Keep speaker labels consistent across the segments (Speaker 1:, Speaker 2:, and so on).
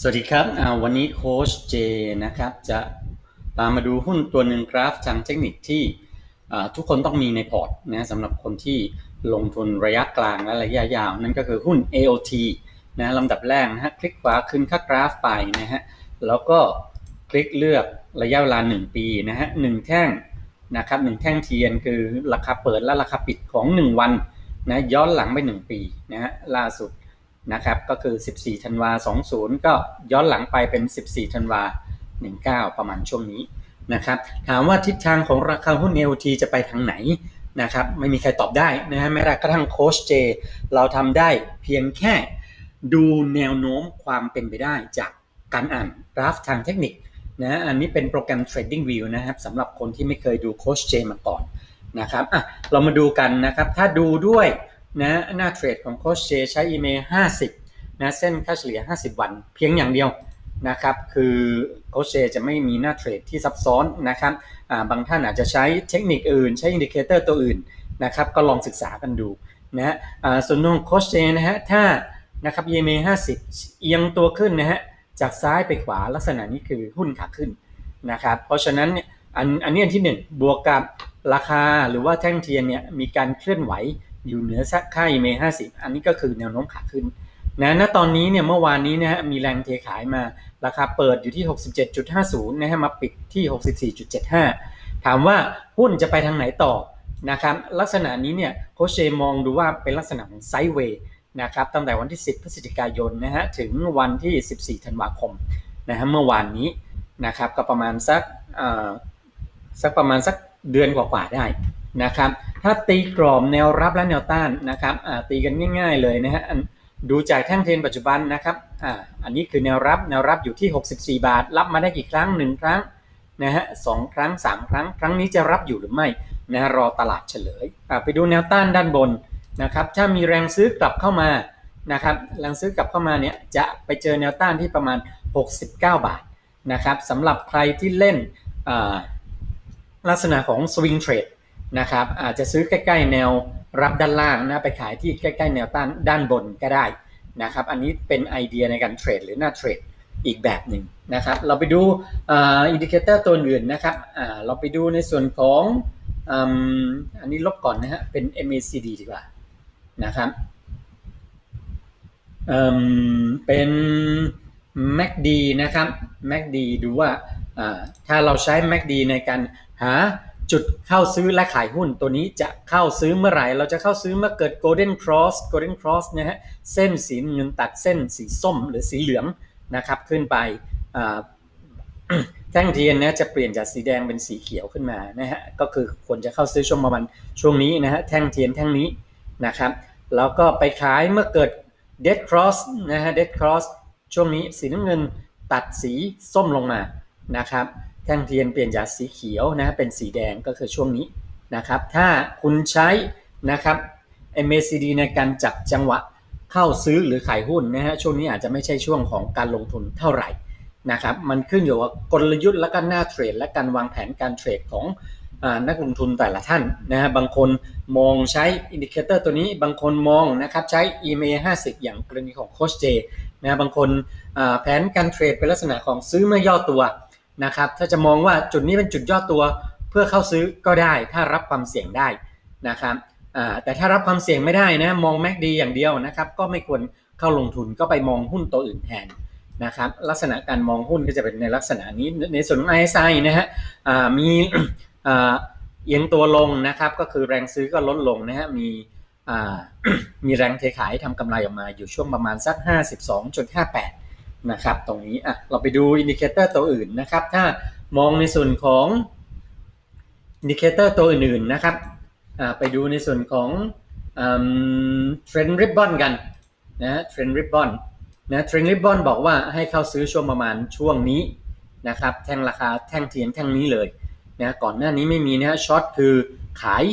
Speaker 1: สวัสดีครับวันนี้โค้ชเจนะครับจะตามมาดูหุ้นตัวหนึ่งกราฟทางเทคนิคที่ทุกคนต้องมีในพอร์ตนะสำหรับคนที่ลงทุนระยะกลางและระยะยาว นั่นก็คือหุ้น AOT นะลำดับแรกนะฮะคลิกขวาขึ้นค่ากราฟไปนะฮะแล้วก็คลิกเลือกระยะเวลา 1 ปีนะฮะหนึ่งแท่งนะครับหนึ่งแท่งเทียนคือราคาเปิดและราคาปิดของ 1 วันนะย้อนหลังไป 1 ปีนะฮะล่าสุด นะครับก็คือ 14ธันวา20 ก็ย้อนหลังไปเป็น 14ธันวา19 ประมาณช่วงนี้นะครับถามว่าทิศทางของราคาหุ้น LT จะไปทางไหนนะครับไม่มีใครตอบได้นะฮะแม้กระทั่งโค้ชเจ เราทำได้เพียงแค่ดูแนวโน้มความเป็นไปได้จากการอ่านกราฟทางเทคนิคนะอันนี้เป็นโปรแกรม Trading View นะครับสำหรับคนที่ไม่เคยดูโค้ชเจมาก่อนนะครับอะเรามาดูกันนะครับถ้าดูด้วย นะหน้าเทรดของโคชเชใช้อีเมล50นะเส้นค่าเฉลี่ย 50 วัน เพียงอย่างเดียวนะครับคือโคชเชจะไม่มีหน้าเทรดที่ซับซ้อนนะครับบางท่านอาจจะใช้เทคนิคอื่น ใช้อินดิเคเตอร์ตัวอื่นนะครับก็ลองศึกษากันดูนะฮะส่วนของโคชเชนะฮะถ้านะครับเ m 50 เอียงตัวขึ้นนะฮะจากซ้ายไปขวาลักษณะนี้คือหุ้นขาขึ้นนะครับเพราะฉะนั้นเนี่ยอันอันนี้อันที่ 1 บวกกับราคาหรือว่าแท่งเทียนเนี่ยมีการเคลื่อนไหว อยู่เหนือสักค่า EMA 50 อันนี้ก็คือแนวโน้มขาขึ้นนะณตอนนี้เนี่ยเมื่อวานนี้นะฮะมีแรงเทขายมาราคาเปิดอยู่ที่ 67.50 นะฮะมาปิดที่ 64.75 ถามว่าหุ้นจะไปทางไหนต่อนะครับลักษณะนี้เนี่ยโคเชมองดูว่าเป็นลักษณะของไซด์เวย์นะครับตั้งแต่วันที่ 10 พฤศจิกายนนะฮะถึงวันที่ 14 ธันวาคมนะฮะเมื่อวานนี้นะครับก็ประมาณสักสักประมาณสักเดือนกว่าๆได้นะครับ ถ้าตีกรอบแนวรับและแนวต้านนะครับตีกันง่าย ๆเลยนะฮะดูจากแท่งเทรนปัจจุบันนะครับออันนี้คือแนวรับแนวรับอยู่ที่ 64 บาท รับมาได้กี่ครั้ง 1 ครั้งนะฮะสครั้ง 3 ครั้ง ครั้งนี้จะรับอยู่หรือไม่นะรอตลาดเฉลยไปดูแนวต้านด้านบนนะครับถ้ามีแรงซื้อกลับเข้ามานะครับแรงซื้อกลับเข้ามาเนี่ยจะไปเจอแนวต้านที่ประมาณ 69 บาทนะครับสำหรับใครที่เล่นลักษณะของสวิงเทรด นะครับอาจจะซื้อใกล้ๆแนวรับด้านล่างนะไปขายที่ใกล้ๆแนวต้านด้านบนก็ได้นะครับอันนี้เป็นไอเดียในการเทรดหรือหน้าเทรดอีกแบบหนึ่งนะครับเราไปดูอินดิเคเตอร์ตัวอื่นนะครับเราไปดูในส่วนของอันนี้ลบก่อนนะฮะเป็น MACD ดีกว่านะครับเป็น MACD นะครับ MACD ดูว่าถ้าเราใช้ MACD ในการหา จุดเข้าซื้อและขายหุ้นตัวนี้จะเข้าซื้อเมื่อไหร่ เราจะเข้าซื้อเมื่อเกิด golden cross golden cross นะฮะเส้นสีเงินตัดเส้นสีส้มหรือสีเหลืองนะครับขึ้นไปแท่งเทียนนะจะเปลี่ยนจากสีแดงเป็นสีเขียวขึ้นมานะฮะก็คือควรจะเข้าซื้อช่วงประมาณช่วงนี้นะฮะแท่งเทียนแท่งนี้นะครับแล้วก็ไปขายเมื่อเกิด dead cross นะฮะ dead cross ช่วงนี้สีน้ำเงินตัดสีส้มลงมานะครับ แท่งเทียนเปลี่ยนจากสีเขียวนะเป็นสีแดงก็คือช่วงนี้นะครับ ถ้าคุณใช้นะครับ MACD ในการจับจังหวะเข้าซื้อหรือขายหุ้นนะฮะช่วงนี้อาจจะไม่ใช่ช่วงของการลงทุนเท่าไหร่นะครับมันขึ้นอยู่กับกลยุทธ์และก็หน้าเทรด และการวางแผนการเทรดของนักลงทุนแต่ละท่านนะฮะบางคนมองใช้อินดิเคเตอร์ตัวนี้บางคนมองนะครับใช้ EMA 50 อย่างกรณีของโคชเจนะบางคนแผนการเทรดเป็นลักษณะของซื้อเมื่อย่อตัว นะครับถ้าจะมองว่าจุดนี้เป็นจุดย่อตัวเพื่อเข้าซื้อก็ได้ ถ้ารับความเสี่ยงได้นะครับแต่ถ้ารับความเสี่ยงไม่ได้นะมองแม็กดีอย่างเดียวนะครับก็ไม่ควรเข้าลงทุนก็ไปมองหุ้นตัวอื่นแทนนะครับลักษณะการมองหุ้นก็จะเป็นในลักษณะนี้ในส่วนของ ISI นะฮะมีเอียงตัวลงนะครับก็คือแรงซื้อก็ลดลงนะฮะมีมีแรงเทขายทำกำไรออกมาอยู่ช่วงประมาณสัก 52.58 นะครับตรงนี้อะเราไปดูอินดิเคเตอร์ตัวอื่นนะครับ ถ้ามองในส่วนของอินดิเคเตอร์ตัวอื่นๆนะครับอ่าไปดูในส่วนของเทรนด์ริบบอนกันนะเทรนด์ริบบอนนะเทรนด์ริบบอนบอกว่าให้เข้าซื้อช่วงประมาณช่วงนี้นะครับแท่งราคาแท่งเทียนแท่งนี้เลยนะก่อนหน้านี้ไม่มีนะช็อตคือขาย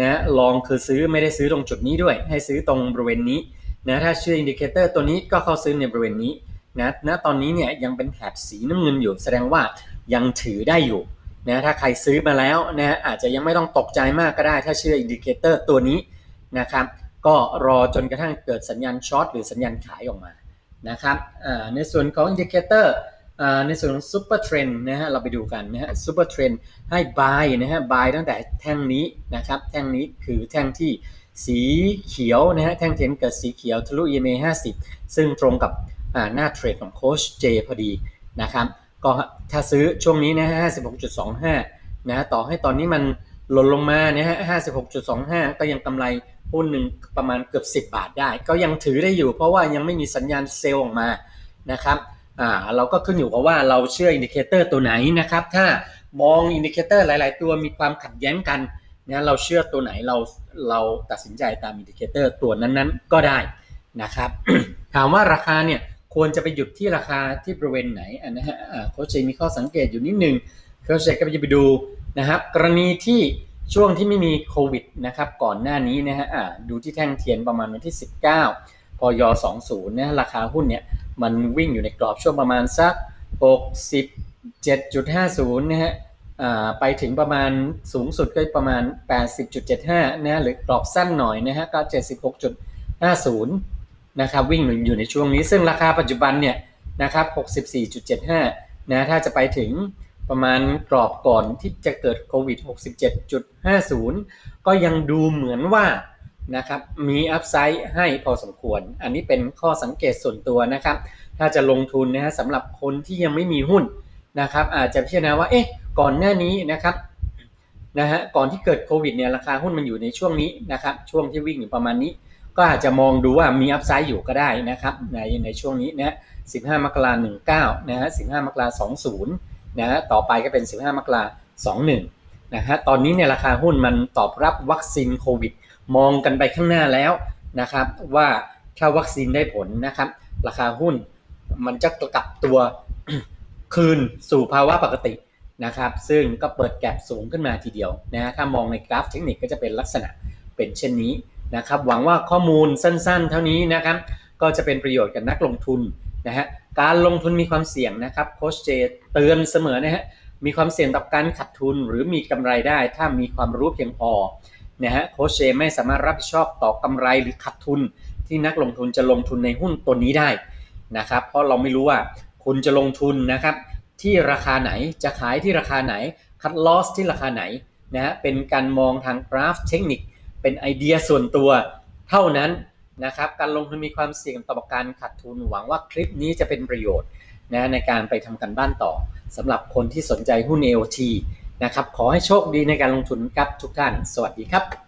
Speaker 1: นะลองคือซื้อไม่ได้ซื้อตรงจุดนี้ด้วย ให้ซื้อตรงบริเวณนี้นะถ้าเชื่ออินดิเคเตอร์ตัวนี้ก็เข้าซื้อในบริเวณนี้ นะณตอนนี้เนี่ยยังเป็นแถบสีน้ำเงินอยู่ แสดงว่ายังถือได้อยู่นะถ้าใครซื้อมาแล้วนะอาจจะยังไม่ต้องตกใจมากก็ได้ ถ้าเชื่ออินดิเคเตอร์ตัวนี้นะครับก็รอจนกระทั่งเกิดสัญญาณช็อตหรือสัญญาณขายออกมานะครับในส่วนของอินดิเคเตอร์ในส่วนของซูเปอร์เทรนนะฮะเราไปดูกันนะฮะซูเปอร์เทรนให้ buy นะฮะ buy ตั้งแต่แท่งนี้นะครับแท่งนี้คือแท่งที่สีเขียวนะฮะแท่งเทนเกิดสีเขียวทะลุ EMA 50 ซึ่งตรงกับ หน้าเทรดของโค้ชเจพอดีนะครับก็ถ้าซื้อช่วงนี้นะฮะ56.25 นะต่อให้ตอนนี้มันหล่นลงมานะฮะ56.25 ก็ยังกำไรหุ้นหนึ่งประมาณเกือบ 10 บาทได้ ก็ยังถือได้อยู่ เพราะว่ายังไม่มีสัญญาณเซลล์ออกมานะครับอ่าเราก็ขึ้นอยู่กับว่าเราเชื่ออินดิเคเตอร์ตัวไหนนะครับถ้ามองอินดิเคเตอร์หลาย ๆ ตัวมีความขัดแย้งกันนะเราเชื่อตัวไหนเราเราตัดสินใจตามอินดิเคเตอร์ตัวนั้น ๆ ก็ได้นะครับถามว่าราคาเนี่ย ควรจะไปหยุดที่ราคาที่บริเวณไหนอันนะฮะโค้ชเจมีข้อสังเกตอยู่นิดหนึ่งโค้ชเจก็จะไปดูนะครับกรณีที่ช่วงที่ไม่มีโควิดนะครับก่อนหน้านี้นะฮะดูที่แท่งเทียนประมาณวันที่ 19 พอย20นะราคาหุ้นเนี่ยมันวิ่งอยู่ในกรอบช่วงประมาณสัก 67.50นะฮะไปถึงประมาณสูงสุดก็ประมาณ 80.75นะหรือกรอบสั้นหน่อยนะฮะก็76.50 นะครับวิ่งอยู่ในช่วงนี้ซึ่งราคาปัจจุบันเนี่ยนะครับ64.75นะถ้าจะไปถึงประมาณกรอบก่อนที่จะเกิดโควิด 67.50 ก็ยังดูเหมือนว่านะครับมีอัพไซด์ให้พอสมควร อันนี้เป็นข้อสังเกตส่วนตัวนะครับ ถ้าจะลงทุนนะฮะสำหรับคนที่ยังไม่มีหุ้นนะครับ อาจจะพิจารณาว่าเอ๊ะก่อนหน้านี้นะครับนะฮะก่อนที่เกิดโควิดเนี่ยราคาหุ้นมันอยู่ในช่วงนี้นะครับ ช่วงที่วิ่งอยู่ประมาณนี้ ก็อาจจะมองดูว่ามีอัพไซด์อยู่ก็ได้นะครับในในช่วงนี้นะ15 มกราคม19นะฮะ15 มกราคม20นะฮะต่อไปก็เป็น 15 มกราคม21นะฮะตอนนี้เนี่ยราคาหุ้นมันตอบรับวัคซีนโควิด มองกันไปข้างหน้าแล้วนะครับ ว่าถ้าวัคซีนได้ผลนะครับ ราคาหุ้นมันจะกลับตัวคืนสู่ภาวะปกตินะครับ ซึ่งก็เปิดแกลบสูงขึ้นมาทีเดียวนะถ้ามองในกราฟเทคนิคก็จะเป็นลักษณะเป็นเช่นนี้ นะครับหวังว่าข้อมูลสั้นๆ เท่านี้นะครับก็จะเป็นประโยชน์กับนักลงทุนนะฮะการลงทุนมีความเสี่ยงนะครับโคชเจเตือนเสมอนะฮะมีความเสี่ยงต่อการขาดทุนหรือมีกำไรได้ ถ้ามีความรู้เพียงพอนะฮะโคชเจไม่สามารถรับผิดชอบต่อกำไรหรือขาดทุน ที่นักลงทุนจะลงทุนในหุ้นตัวนี้ได้นะครับเพราะเราไม่รู้ว่าคุณจะลงทุนนะครับที่ราคาไหนจะขายที่ราคาไหนคัดลอสที่ราคาไหนนะฮะเป็นการมองทางกราฟเทคนิค เป็นไอเดียส่วนตัวเท่านั้นนะครับ การลงทุนมีความเสี่ยงต่อการขาดทุนหวังว่าคลิปนี้จะเป็นประโยชน์นะในการไปทำกันบ้านต่อสำหรับคนที่สนใจหุ้น AOT นะครับ ขอให้โชคดีในการลงทุนครับทุกท่าน สวัสดีครับ